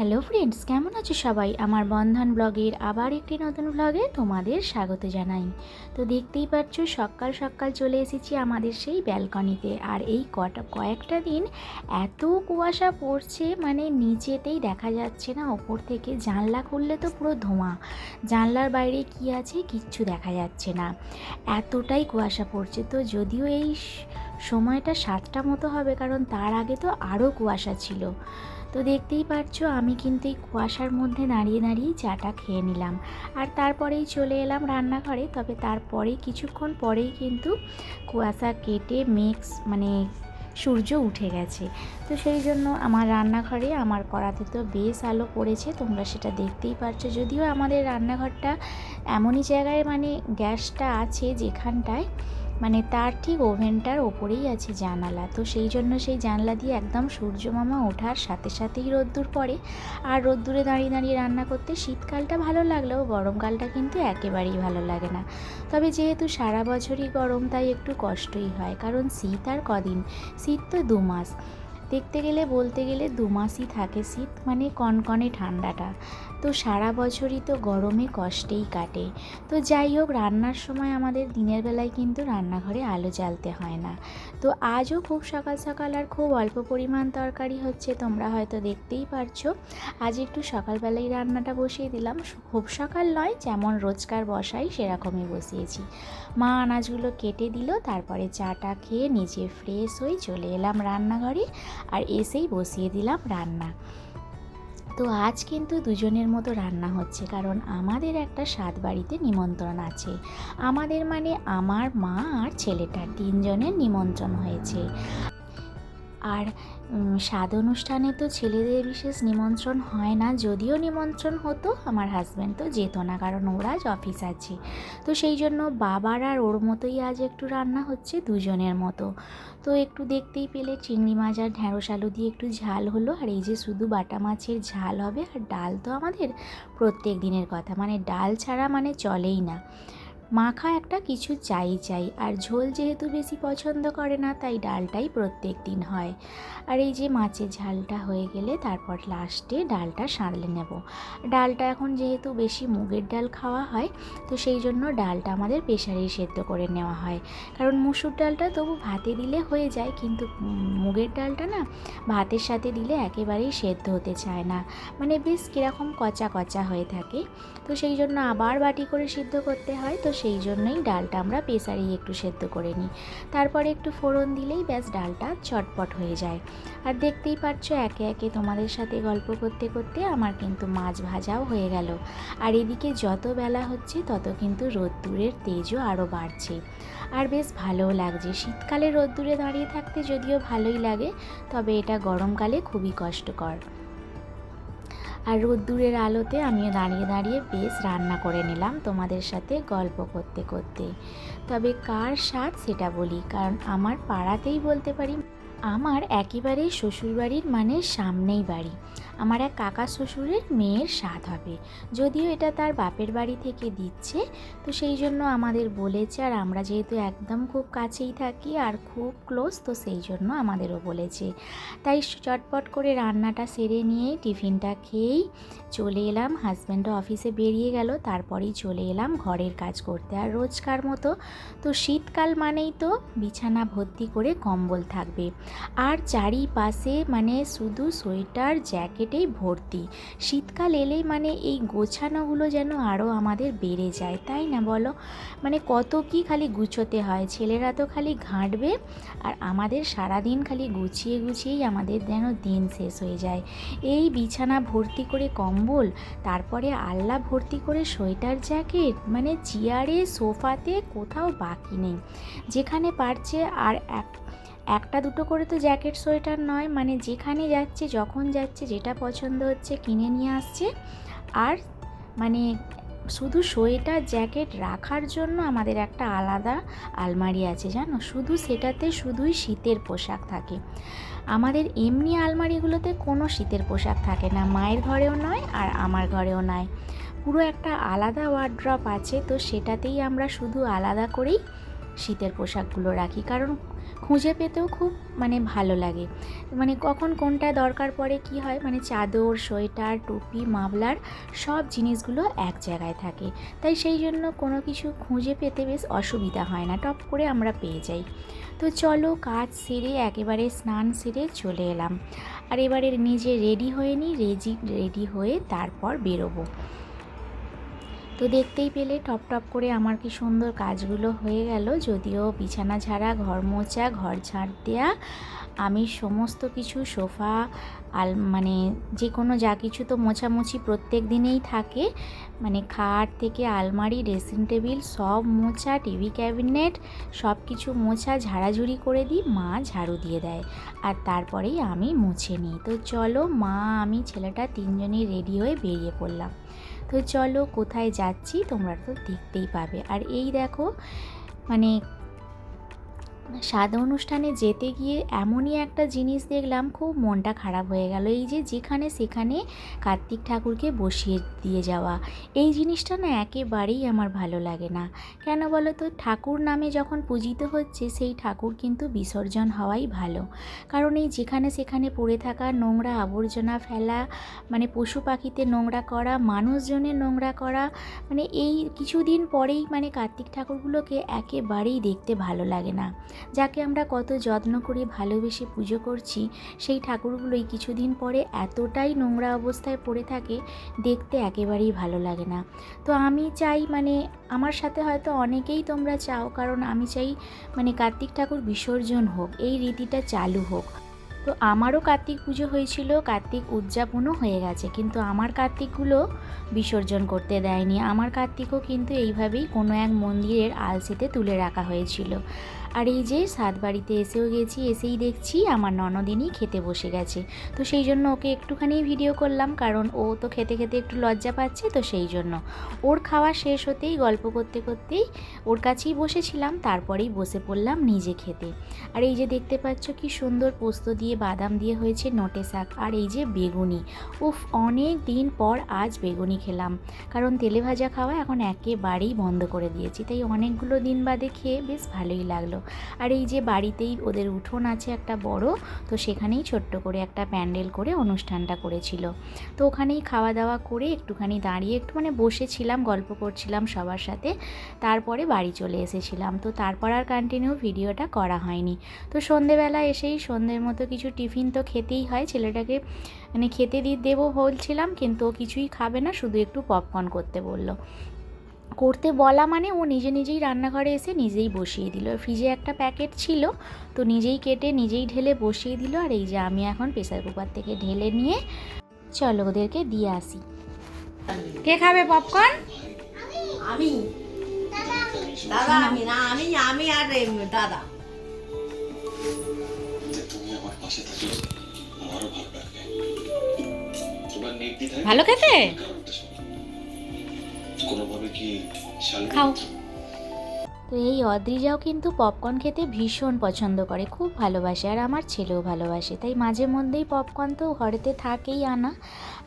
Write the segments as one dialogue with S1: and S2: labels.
S1: Hello friends, কেমন আছো সবাই? আমার বন্ধন ব্লগের আবার একটি নতুন ব্লগে তোমাদের স্বাগত জানাই। তো দেখতেই পাচ্ছ, সকাল সকাল চলে এসেছি আমাদের সেই ব্যালকনিতে। আর এই কটা, কয়েকটা দিন এত কুয়াশা পড়ছে মানে নিচেতেই দেখা যাচ্ছে না, ওপর থেকে জানলা খুললে তো পুরো ধোঁয়া। জানলার বাইরে কি আছে কিচ্ছু দেখা যাচ্ছে না। এতটাই কুয়াশা পড়ছে। তো যদিও এই সময়টা সাতটা মতো হবে, কারণ তার আগে তো আরও কুয়াশা ছিল। তো দেখতেই পারছ, আমি কিন্তু এই কুয়াশার মধ্যে দাঁড়িয়ে দাঁড়িয়ে চাটা খেয়ে নিলাম। আর তারপরেই চলে এলাম রান্নাঘরে, তবে তারপরে কিছুক্ষণ পরেই কিন্তু কুয়াশা কেটে মেঘ মানে সূর্য উঠে গেছে। তো সেই জন্য আমার রান্নাঘরে আমার কড়াতে তো বেশ আলো পড়েছে, তোমরা সেটা দেখতেই পারছ। যদিও আমাদের রান্নাঘরটা এমনই জায়গায় মানে গ্যাসটা আছে যেখানটায় মানে তার ঠিক ওভেনটার ওপরেই আছে জানালা। তো সেই জন্য সেই জানলা দিয়ে একদম সূর্য মামা ওঠার সাথে সাথেই রোদ্দুর পড়ে। আর রোদ্দুরে দাঁড়িয়ে দাঁড়িয়ে রান্না করতে শীতকালটা ভালো লাগলেও গরমকালটা কিন্তু একেবারেই ভালো লাগে না। তবে যেহেতু সারা বছরই গরম, তাই একটু কষ্টই হয়। কারণ শীত আর কদিন? শীত তো দু মাস। দেখতে গেলে, বলতে গেলে দু মাসই থাকে শীত মানে কনকনে ঠান্ডাটা। তো সারা বছরই তো গরমে কষ্টেই কাটে। তো যাই হোক, রান্নার সময় আমাদের দিনের বেলায় কিন্তু রান্নাঘরে আলো জ্বালতে হয় না। তো আজও খুব সকাল সকাল আর খুব অল্প পরিমাণ তরকারি হচ্ছে তোমরা হয়তো দেখতেই পারছ। আজ একটু সকালবেলায় রান্নাটা বসিয়ে দিলাম। খুব সকাল নয়, যেমন রোজকার বসাই সেরকমই বসিয়েছি। মা আনাজগুলো কেটে দিল, তারপরে চাটা খেয়ে নিজে ফ্রেশ হয়ে চলে এলাম রান্নাঘরে আর এসেই বসিয়ে দিলাম রান্না। তো আজ কিন্তু দুজনের মতো রান্না হচ্ছে, কারণ আমাদের একটা স্বাদ বাড়িতে নিমন্ত্রণ আছে। আমাদের মানে আমার মা আর ছেলেটার তিনজনের নিমন্ত্রণ হয়েছে। আর স্বাদ অনুষ্ঠানে তো ছেলেদের বিশেষ নিমন্ত্রণ হয় না। যদিও নিমন্ত্রণ হতো, আমার হাজব্যান্ড তো যেত না, কারণ ওরা আজ অফিস আছে। তো সেই জন্য বাবার আর ওর মতোই আজ একটু রান্না হচ্ছে, দুজনের মতো। তো একটু দেখতেই পেলে চিংড়ি মাছ আর ঢ্যাঁড়স আলু দিয়ে একটু ঝাল হলো। আর এই যে শুধু বাটা মাছের ঝাল হবে, আর ডাল তো আমাদের প্রত্যেক দিনের কথা। মানে ডাল ছাড়া মানে চলেই না। মাখা একটা কিছু চাই চাই। আর ঝোল যেহেতু বেশি পছন্দ করে না, তাই ডালটাই প্রত্যেক দিন হয়। আর এই যে মাছের ঝালটা হয়ে গেলে তারপর লাস্টে ডালটা সাঁড়লে নেব। ডালটা এখন যেহেতু বেশি মুগের ডাল খাওয়া হয়, তো সেই জন্য ডালটা আমাদের প্রেশারেই সেদ্ধ করে নেওয়া হয়। কারণ মুসুর ডালটা তবু ভাতে দিলে হয়ে যায়, কিন্তু মুগের ডালটা না ভাতের সাথে দিলে একেবারেই সেদ্ধ হতে চায় না। মানে বেশ কীরকম কচা কচা হয়ে থাকে। তো সেই জন্য আবার বাটি করে সিদ্ধ করতে হয়। তো সেই জন্যই ডালটা আমরা প্রেসারেই একটু সেদ্ধ করে নিই। তারপরে একটু ফোড়ন দিলেই ব্যাস ডালটা চটপট হয়ে যায়। আর দেখতেই পাচ্ছ একে একে তোমাদের সাথে গল্প করতে করতে আমার কিন্তু মাছ ভাজাও হয়ে গেল। আর এদিকে যত বেলা হচ্ছে, তত কিন্তু রোদ্দুরের তেজও আরও বাড়ছে। আর বেশ ভালোও লাগছে। শীতকালে রোদ্দুরে দাঁড়িয়ে থাকতে যদিও ভালোই লাগে, তবে এটা গরমকালে খুবই কষ্টকর। আর রোদ্দুরের আলোতে আমিও দাঁড়িয়ে দাঁড়িয়ে বেশ রান্না করে নিলাম তোমাদের সাথে গল্প করতে করতে। তবে কার স্বাদ সেটা বলি, কারণ আমার পাড়াতেই বলতে পারি, আমার একেবারেই শ্বশুরবাড়ির মানে সামনেই বাড়ি। আমার এক কাকা শ্বশুরের মেয়ের স্বাদ হবে। যদিও এটা তার বাপের বাড়ি থেকে দিচ্ছে, তো সেই জন্য আমাদের বলেছে, আর আমরা যেহেতু একদম খুব কাছেই থাকি আর খুব ক্লোজ তো সেই জন্য আমাদেরও বলেছে। তাই চটপট করে রান্নাটা সেরে নিয়ে টিফিনটা খেয়েই চলে এলাম। হাজব্যান্ডও অফিসে বেরিয়ে গেল, তারপরেই চলে এলাম ঘরের কাজ করতে। আর রোজকার মতো, তো শীতকাল মানেই তো বিছানা ভর্তি করে কম্বল থাকবে। আর চারিপাশে মানে শুধু সোয়েটার জ্যাকেটেই ভর্তি। শীতকাল এলেই মানে এই গোছানোগুলো যেন আরও আমাদের বেড়ে যায়, তাই না বলো? মানে কত কি খালি গুছোতে হয়, ছেলেরা তো খালি ঘাঁটবে আর আমাদের সারাদিন খালি গুছিয়ে গুছিয়েই আমাদের যেন দিন শেষ হয়ে যায়। এই বিছানা ভর্তি করে কম্বল, তারপরে আল্লা ভর্তি করে সোয়েটার জ্যাকেট মানে চেয়ারে, সোফাতে কোথাও বাকি নেই। যেখানে পারছে আর এক একটা দুটো করে তো জ্যাকেট, সোয়েটার নয়। মানে যেখানে যাচ্ছে, যখন যাচ্ছে, যেটা পছন্দ হচ্ছে কিনে নিয়ে আসছে। আর মানে শুধু সোয়েটার, জ্যাকেট রাখার জন্য আমাদের একটা আলাদা আলমারি আছে, জানো? শুধু সেটাতে শুধুই শীতের পোশাক থাকে। আমাদের এমনি আলমারিগুলোতে কোনো শীতের পোশাক থাকে না। মায়ের ঘরেও নয় আর আমার ঘরেও নয়। পুরো একটা আলাদা ওয়ার্ড্রপ আছে, তো সেটাতেই আমরা শুধু আলাদা করেই শীতের পোশাকগুলো রাখি। কারণ খুঁজে পেতেও খুব মানে ভালো লাগে। মানে কখন কোনটা দরকার পড়ে, কি হয় মানে চাদর, সোয়েটার, টুপি, মাফলার, সব জিনিসগুলো এক জায়গায় থাকে। তাই সেই জন্য কোনো কিছু খুঁজে পেতে বেশ অসুবিধা হয় না, টপ করে আমরা পেয়ে যাই। তো চলো কাজ সেরে একেবারে স্নান সেরে চলে এলাম। আর এবারে নিজে রেডি হয়ে নিই রেজি রেডি হয়ে তারপর বেরোবো। তো দেখতেই পেলে টপ টপ করে আমার কি সুন্দর কাজগুলো হয়ে গেল। যদিও বিছানা ঝাড়া, ঘর মোছা, ঘর ঝাড় দেওয়া আমি সমস্ত কিছু, সোফা, আল মানে যে কোনো যা কিছু তো মোছামুছি প্রত্যেক দিনেই থাকে। মানে খাট থেকে আলমারি, ড্রেসিং টেবিল সব মোছা, টিভি ক্যাবিনেট সব কিছু মোছা, ঝাড়াঝুড়ি করে দিই, মা ঝাড়ু দিয়ে দেয়। আর তারপরেই আমি মুছে নিই। তো চলো মা, আমি, ছেলেটা তিনজনই রেডি হয়ে বেরিয়ে পড়লাম। তো চলো কোথায় যাচ্ছি তোমরা তো দেখতেই পাবে। আর এই দেখো মানে সাদা অনুষ্ঠানে যেতে গিয়ে এমনই একটা জিনিস দেখলাম, খুব মনটা খারাপ হয়ে গেল। এই যে যেখানে সেখানে কার্তিক ঠাকুরকে বসিয়ে দিয়ে যাওয়া, এই জিনিসটা না একেবারেই আমার ভালো লাগে না। কেন বলো তো? ঠাকুর নামে যখন পূজিত হচ্ছে, সেই ঠাকুর কিন্তু বিসর্জন হওয়াই ভালো। কারণ এই যেখানে সেখানে পড়ে থাকা নোংরা আবর্জনা ফেলা মানে পশু পাখিতে নোংরা করা, মানুষজনের নোংরা করা মানে এই কিছুদিন পরেই মানে কার্তিক ঠাকুরগুলোকে একেবারেই দেখতে ভালো লাগে না। যাকে আমরা কত যত্ন করে ভালোবেসে পুজো করছি, সেই ঠাকুরগুলোই কিছুদিন পরে এতটাই নোংরা অবস্থায় পড়ে থাকে, দেখতে একেবারেই ভালো লাগে না। তো আমি চাই মানে আমার সাথে হয়তো অনেকেই তোমরা চাও, কারণ আমি চাই মানে কার্তিক ঠাকুর বিসর্জন হোক, এই রীতিটা চালু হোক। তো আমারও কার্তিক পুজো হয়েছিল, কার্তিক উদযাপনও হয়ে গেছে, কিন্তু আমার কার্তিকগুলো বিসর্জন করতে দেয়নি। আমার কার্তিকও কিন্তু এইভাবেই কোনো এক মন্দিরের আলসিতে তুলে রাখা হয়েছিল। আর এই যে সাত বাড়িতে এসেও গেছি, এসেই দেখছি আমার ননদিনই খেতে বসে গেছে। তো সেই জন্য ওকে একটুখানি ভিডিও করলাম, কারণ ও তো খেতে খেতে একটু লজ্জা পাচ্ছে, তো সেই জন্য। ওর খাওয়া শেষ হতেই, গল্প করতে করতেই ওর কাছেই বসেছিলাম, তারপরেই বসে পড়লাম নিজে খেতে। আর এই যে দেখতে পাচ্ছ কি সুন্দর পোস্ত দিয়ে বাদাম দিয়ে হয়েছে নটে শাক, আর এই যে বেগুনি। উফ, অনেক দিন পর আজ বেগুনি খেলাম, কারণ তেলে ভাজা খাওয়া এখন একেবারেই বন্ধ করে দিয়েছি, তাই অনেকগুলো দিন বাদে খেয়ে বেশ ভালোই লাগল। আর এই যে বাড়িতেই ওদের উঠোন আছে একটা বড়, তো সেখানেই ছোট্ট করে একটা প্যান্ডেল করে অনুষ্ঠানটা করেছিল। তো ওখানেই খাওয়া দাওয়া করে একটুখানি দাঁড়িয়ে একটু মানে বসেছিলাম, গল্প করছিলাম সবার সাথে। তারপরে বাড়ি চলে এসেছিলাম। তো তারপর আর কন্টিনিউ ভিডিওটা করা হয়নি। তো সন্ধেবেলা এসেই সন্ধ্যের মতো কিছু টিফিন তো খেতেই হয়। ছেলেটাকে মানে খেতে দিয়ে দেবো বলছিলাম, কিন্তু ও কিছুই খাবে না, শুধু একটু পপকর্ন করতে বলল। করতে বলা মানে ও নিজে নিজেই রান্নাঘরে এসে নিজেই বসিয়ে দিল। ফ্রিজে একটা প্যাকেট ছিল তো নিজেই কেটে নিজেই ঢেলে বসিয়ে দিল। আর এই যে আমি এখন প্রেসার কুকার থেকে ঢেলে নিয়ে চলো ওদেরকে দিয়ে আসি। কে খাবে পপকর্ন
S2: আমি। দাদা আমি না আমি আমি আর দাদা।
S3: যে তুমি আমার পাশে থাকলে আমারও ভালো
S1: খেতে।
S3: কোনোভাবে কি
S1: খাও। তো এই অদ্রিজাও কিন্তু পপকর্ন খেতে ভীষণ পছন্দ করে খুব ভালোবাসে। আর আমার ছেলেও ভালোবাসে তাই মাঝে মধ্যেই পপকর্ন তো ঘরেতে থাকেই আনা।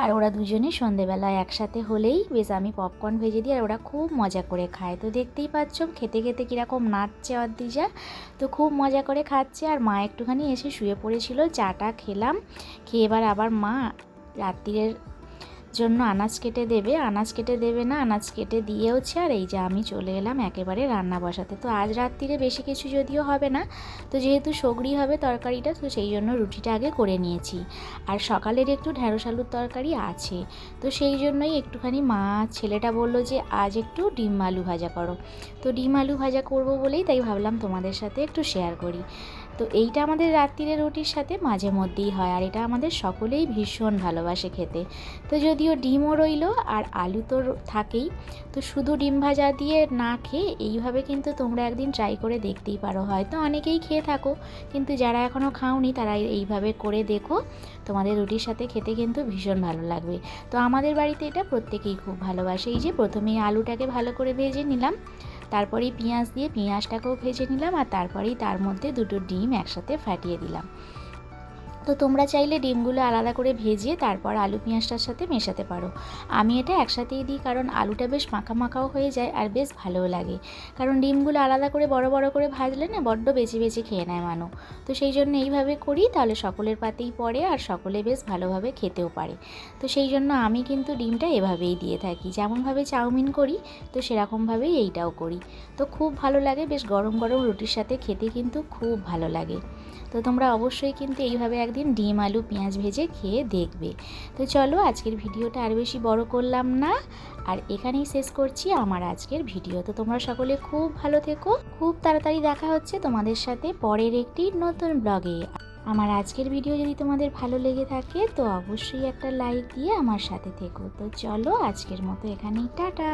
S1: আর ওরা দুজনে সন্ধেবেলা একসাথে হলেই বেশ আমি পপকর্ন ভেজে দিই আর ওরা খুব মজা করে খায়। তো দেখতেই পাচ্ছ খেতে খেতে কীরকম নাচছে অদ্রিজা তো খুব মজা করে খাচ্ছে আর মা একটুখানি এসে শুয়ে পড়েছিল চাটা খেলাম। খেয়ে এবার আবার মা রাত্রিরের জন্য আনাজ কেটে দেবে। আনাজ কেটে দেবে না, আনাজ কেটে দিয়েওছে আর এই যে আমি চলে এলাম একেবারে রান্না বসাতে। তো আজ রাত্রিরে বেশি কিছু যদিও হবে না, তো যেহেতু সগড়ি হবে তরকারিটা, তো সেই জন্য রুটিটা আগে করে নিয়েছি। আর সকালের একটু ঢ্যাঁড়স আলুর তরকারি আছে, তো সেই জন্যই একটুখানি মা ছেলেটা বলল যে, আজ একটু ডিম আলু ভাজা করো। তো ডিম আলু ভাজা করব বলেই তাই ভাবলাম তোমাদের সাথে একটু শেয়ার করি। তো এইটা আমাদের রাত্রিরের রুটির সাথে মাঝে মধ্যেই হয়, আর এটা আমাদের সকলেই ভীষণ ভালোবাসে খেতে। তো যদিও ডিমও রইল আর আলু তো থাকেই, তো শুধু ডিম ভাজা দিয়ে না খেয়ে এইভাবে কিন্তু তোমরা একদিন ট্রাই করে দেখতেই পারো। হয়তো অনেকেই খেয়ে থাকো, কিন্তু যারা এখনও খাওনি তারা এইভাবে করে দেখো। তোমাদের রুটির সাথে খেতে কিন্তু ভীষণ ভালো লাগবে। তো আমাদের বাড়িতে এটা প্রত্যেকেই খুব ভালোবাসে। এই যে প্রথমেই আলুটাকে ভালো করে ভেজে নিলাম। তারপরেই পেঁয়াজ দিয়ে পেঁয়াজটাকেও ভেজে নিলাম আর তারপরেই তার মধ্যে দুটো ডিম একসাথে ফাটিয়ে দিলাম। তো তোমরা চাইলে ডিমগুলো আলাদা করে ভেজে তারপর আলু পেঁয়াজটার সাথে মেশাতে পারো। আমি এটা একসাথেই দিই কারণ আলুটা বেশ মাখা মাখাও হয়ে যায় আর বেশ ভালোও লাগে। কারণ ডিমগুলো আলাদা করে বড় বড় করে ভাজলে না বড্ড বেছে বেছে খেয়ে নেয় মানু। তো সেই জন্য এইভাবে করি, তাহলে সকলের পাতেই পড়ে আর সকলে বেশ ভালোভাবে খেতেও পারে। তো সেই জন্য আমি কিন্তু ডিমটা এভাবেই দিয়ে থাকি। যেমনভাবে চাউমিন করি, তো সেরকমভাবেই এইটাও করি। তো খুব ভালো লাগে, বেশ গরম গরম রুটির সাথে খেতে কিন্তু খুব ভালো লাগে। তো তোমরা অবশ্যই কিন্তু এইভাবে একদিন ডিম, আলু, পেঁয়াজ ভেজে খেয়ে দেখবে। তো চলো আজকের ভিডিওটা আর বেশি বড় করলাম না। আর এখানেই শেষ করছি আমার আজকের ভিডিও। তো তোমরা সকলে খুব ভালো থেকো। খুব তাড়াতাড়ি দেখা হচ্ছে তোমাদের সাথে পরের একটি নতুন ব্লগে। আমার আজকের ভিডিও যদি তোমাদের ভালো লেগে থাকে, তো অবশ্যই একটা লাইক দিয়ে আমার সাথে থেকো। তো চলো আজকের মতো এখানেই, টাটা!